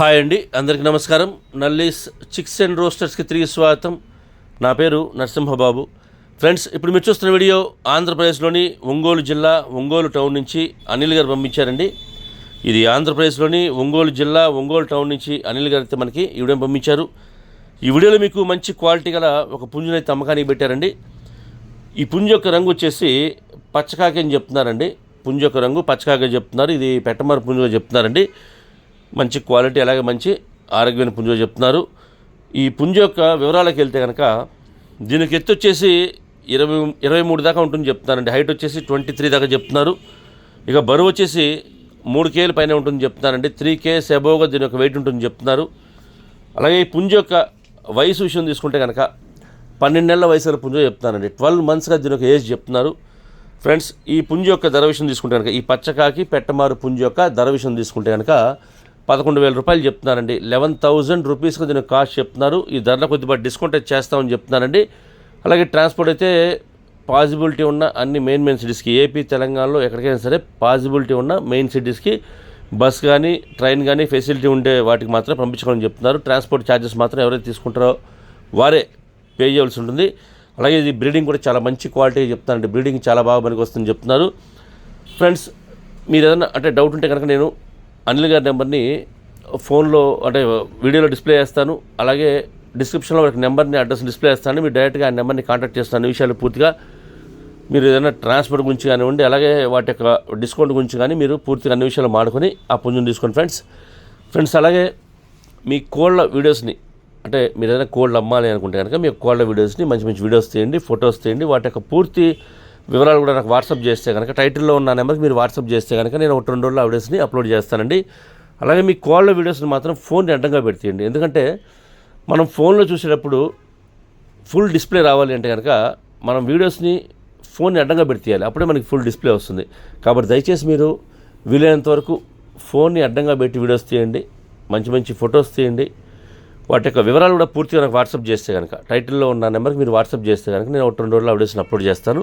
Hi అండి అందరికీ నమస్కారం. నల్లీస్ చిక్స్ అండ్ రోస్టర్స్కి తిరిగి స్వాగతం. నా పేరు నరసింహబాబు. ఫ్రెండ్స్ ఇప్పుడు మీరు చూస్తున్న వీడియో ఆంధ్రప్రదేశ్లోని ఒంగోలు జిల్లా ఒంగోలు టౌన్ నుంచి అనిల్ గారు పంపించారండి. ఇది ఆంధ్రప్రదేశ్లోని ఒంగోలు జిల్లా ఒంగోలు టౌన్ నుంచి అనిల్ గారు అయితే మనకి ఈ వీడియో పంపించారు. ఈ వీడియోలో మీకు మంచి క్వాలిటీ గల ఒక పుంజునైతే అమ్మకానికి పెట్టారండి. ఈ పుంజు యొక్క రంగు వచ్చేసి పచ్చకాకి అని చెప్తున్నారండి. పుంజు యొక్క రంగు పచ్చకాకి చెప్తున్నారు. ఇది పెట్టమారు పుంజుగా చెప్తున్నారండి. మంచి క్వాలిటీ అలాగే మంచి ఆరోగ్యమైన పుంజో చెప్తున్నారు. ఈ పుంజు యొక్క వివరాలకు వెళ్తే కనుక దీనికి ఎత్తు వచ్చేసి ఇరవై ఇరవై మూడు దాకా ఉంటుంది చెప్తున్నారండి. హైట్ వచ్చేసి ట్వంటీ త్రీ దాకా చెప్తున్నారు. ఇక బరువు వచ్చేసి మూడు కేలు పైన ఉంటుంది చెప్తున్నారండి. త్రీ కేస్ అబోవ్గా దీని యొక్క వెయిట్ ఉంటుంది చెప్తున్నారు. అలాగే ఈ పుంజ యొక్క వయసు విషయం తీసుకుంటే కనుక పన్నెండు నెలల వయసుల పుంజు చెప్తున్నానండి ట్వెల్వ్ మంత్స్గా దీని యొక్క ఏజ్ చెప్తున్నారు. ఫ్రెండ్స్ ఈ పుంజు యొక్క ధర విషయం తీసుకుంటే కనుక ఈ పచ్చకాకి పెట్టమారు పుంజ యొక్క ధర విషయం తీసుకుంటే కనుక పదకొండు వేల రూపాయలు చెప్తున్నారండి. లెవెన్ థౌజండ్ రూపీస్కి దీని కాస్ట్ చెప్తున్నారు. ఈ ధరలో కొద్దిగా డిస్కౌంట్ అయితే చేస్తామని చెప్తున్నారండి. అలాగే ట్రాన్స్పోర్ట్ అయితే పాసిబిలిటీ ఉన్న అన్ని మెయిన్ మెయిన్ సిటీస్కి ఏపీ తెలంగాణలో ఎక్కడికైనా సరే పాసిబిలిటీ ఉన్న మెయిన్ సిటీస్కి బస్ కానీ ట్రైన్ కానీ ఫెసిలిటీ ఉండే వాటికి మాత్రం పంపించుకోవాలని చెప్తున్నారు. ట్రాన్స్పోర్ట్ ఛార్జెస్ మాత్రం ఎవరైతే తీసుకుంటారో వారే పే చేయవలసి ఉంటుంది. అలాగే ఇది బ్రీడింగ్ కూడా చాలా మంచి క్వాలిటీ చెప్తానండి బ్రీడింగ్ చాలా బాగా పనికి వస్తుందని చెప్తున్నారు. ఫ్రెండ్స్ మీరు ఏదైనా అంటే డౌట్ ఉంటే కనుక నేను అనిల్ గారి నెంబర్ని ఫోన్లో అంటే వీడియోలో డిస్ప్లే చేస్తాను. అలాగే డిస్క్రిప్షన్లో ఒక నెంబర్ని అడ్రస్ డిస్ప్లే చేస్తాను. మీరు డైరెక్ట్గా ఆ నెంబర్ని కాంటాక్ట్ చేస్తాను. విషయాలు పూర్తిగా మీరు ఏదైనా ట్రాన్స్పోర్ట్ గురించి కానివ్వండి అలాగే వాటి యొక్క డిస్కౌంట్ గురించి కానీ మీరు పూర్తిగా అన్ని విషయాలు మాడుకొని ఆ పుంజుని తీసుకోండి ఫ్రెండ్స్ ఫ్రెండ్స్ అలాగే మీ కోళ్ళ వీడియోస్ని అంటే మీరు ఏదైనా కోళ్ళు అమ్మాలి అనుకుంటే కనుక మీ కోళ్ళ వీడియోస్ని మంచి మంచి వీడియోస్ తీయండి ఫొటోస్ తీయండి. వాటి యొక్క పూర్తి వివరాలు కూడా నాకు వాట్సాప్ చేస్తే కనుక టైటిల్లో ఉన్న నెంబర్కి మీరు వాట్సాప్ చేస్తే కనుక నేను ఒక రెండు రోజుల్లో ఆ వీడియోస్ని అప్లోడ్ చేస్తానండి. అలాగే మీ కాల్లో వీడియోస్ని మాత్రం ఫోన్ అడ్డంగా పెడితేయండి. ఎందుకంటే మనం ఫోన్లో చూసేటప్పుడు ఫుల్ డిస్ప్లే రావాలి అంటే కనుక మనం వీడియోస్ని ఫోన్ని అడ్డంగా పెడితేయాలి. అప్పుడే మనకి ఫుల్ డిస్ప్లే వస్తుంది. కాబట్టి దయచేసి మీరు వీలైనంత వరకు ఫోన్ని అడ్డంగా పెట్టి వీడియోస్ తీయండి. మంచి మంచి ఫొటోస్ తీయండి. వాటి యొక్క వివరాలు కూడా పూర్తిగా నాకు వాట్సాప్ చేస్తే కనుక టైటిల్లో ఉన్న నెంబర్కి మీరు వాట్సాప్ చేస్తే కనుక నేను ఒక రెండు రోజుల్లో వీడియోస్ని అప్లోడ్ చేస్తాను.